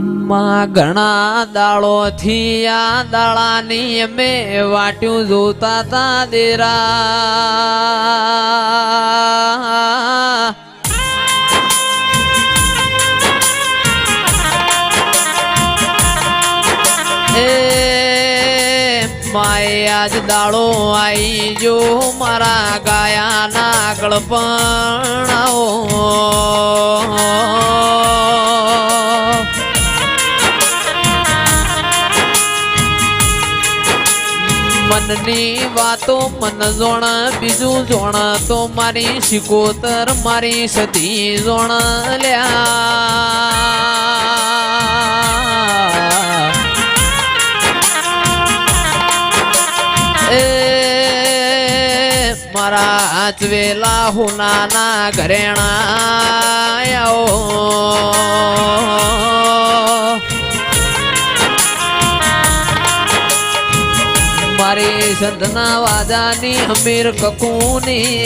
માં ઘણા દાળો થી આ દાળાની અમે વાટ્યું જોતા તા દેરા. માય આજ દાળો આઈ જો મારા ગાયાના ગળપણ મનની વાતો મન જોણ બીજું જોણ તો મારી શિકોતર મારી સતી જોણ લ્યા એ મારા આચવેલા હુનાના ઘરેણા મારી સંતના વાદાની અમીર કકુની.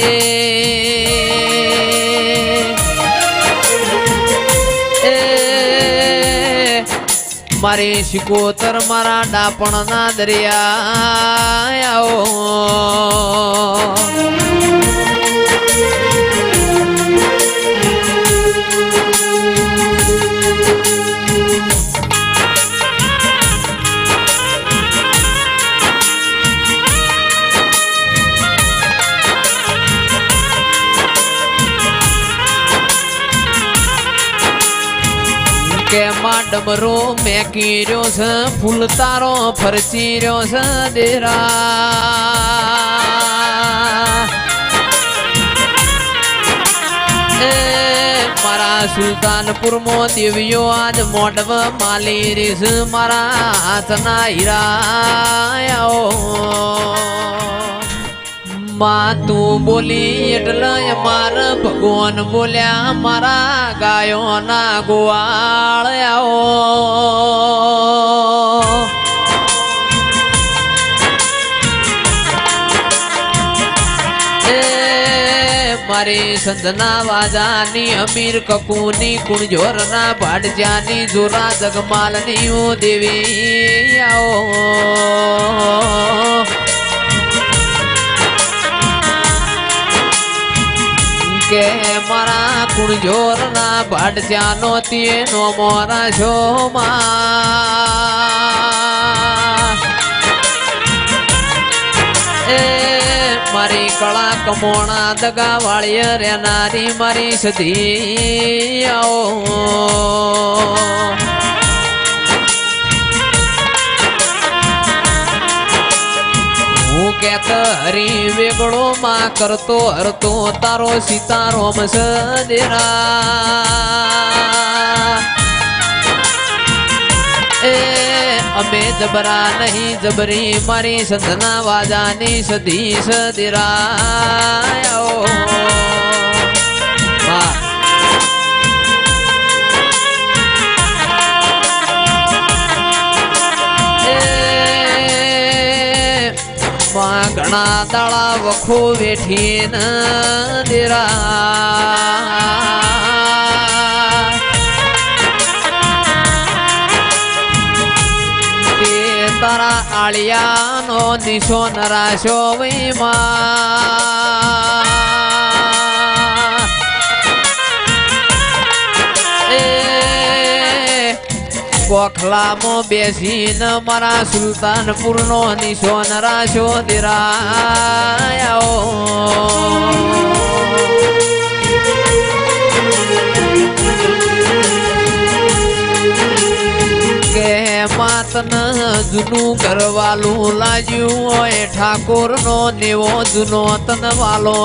મારી શિકોતર મારા ડાપણના દરિયા કે માં મેં કીર્યો છે, ફૂલ તારો ફરચી રહ્યો છે દેરા એ, મારા સુલતાનપુરમાં દેવીઓ આજ મોડવ માલી રીસ મારા હાથના હીરા માં તું બોલી એટલે માર ભગવાન બોલ્યા, મારા ગાયો ના ગોવાળ આવો. મારી સંતના વાજાની, અમીર કકુની, કુણજોરના ભાડજાની જોરા જગમાલની ઓ દેવી આવો. મારા કુણજોર નો તેનો મોરા છો એ મારી કળા કમોણા દગા વાળી રેનારી મારી સધી કેત હરી વેગળો માં કરતો હરતો, તારો સીતારોમ સદેરા એ, અમે જબરા નહીં, જબરી મારી સંધના વાજાની સધી સદિરાયો. માં ઘણા દાળા વખો વેઠી દેરા. તારા આળિયાનો દિશો નરાશો વૈમાં. ગોખલામાં બેસીને મારા સુલતાનપુરનો નિશો નરાશો દિરાયો. માતન જૂનું કરવાલું લાજ્યું હોય ઠાકોર નો નેવો જૂનો તન વાલો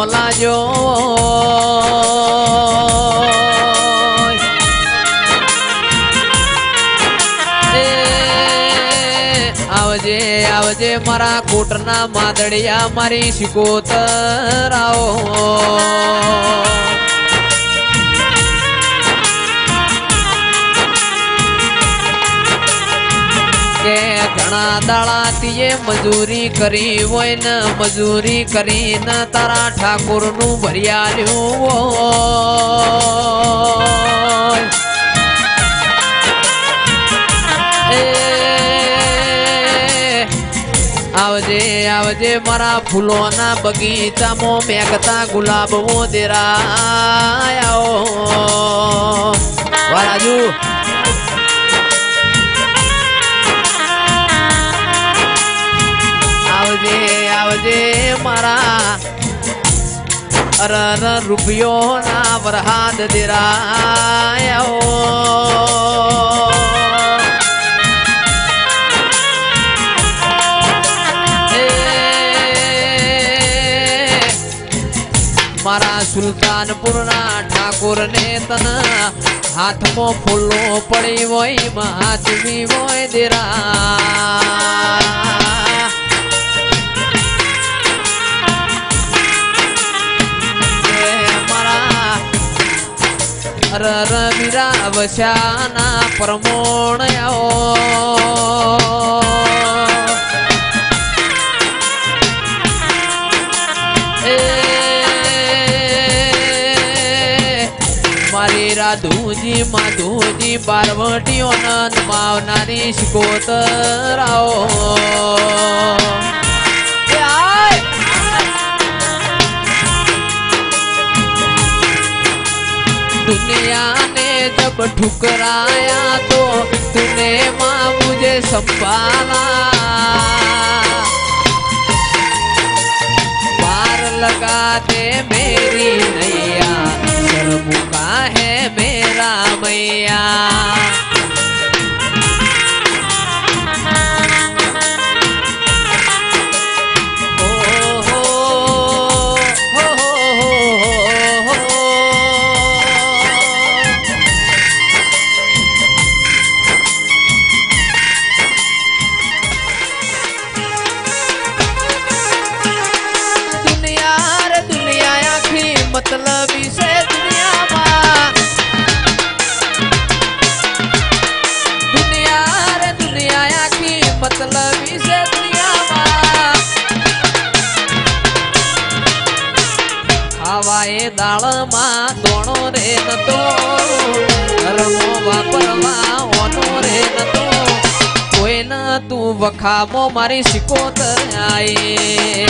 આવજે આવજે મારા કોટના માદડિયા મારી શિકોતર આવો કે ઘણા દાડા તીએ મજૂરી કરી હોય ને મજૂરી કરીને તારા ઠાકોરનું ભરિયાલ્યું આવજે આવજે, મારા ફૂલોના બગીચામાં મેઘતા ગુલાબ મોદેરાયો વારાજુ આવજે આવજે, મારા અર અર રૂપિયો ના વરહાદ દેરાયો મારા સુલતાનપુરના ઠાકોર ને તન હાથમાં ફૂલો પડી હોય મહાચવી હોય દેરા. એ મારા અર મારી રાધુજી માધુજી પાર્વતીઓ નંદ માવનારી શિકોતરાઓ એ આય! दुनिया ने जब ठुकराया तो तूने माँ मुझे संभाला पार लगा दे मेरी नैया એ દાળમાં દોણો રે નતો. ધર્મો વાપરવા ઓનો રે નતો. કોઈ ન તું વખામો મારી શિકોતર આયે.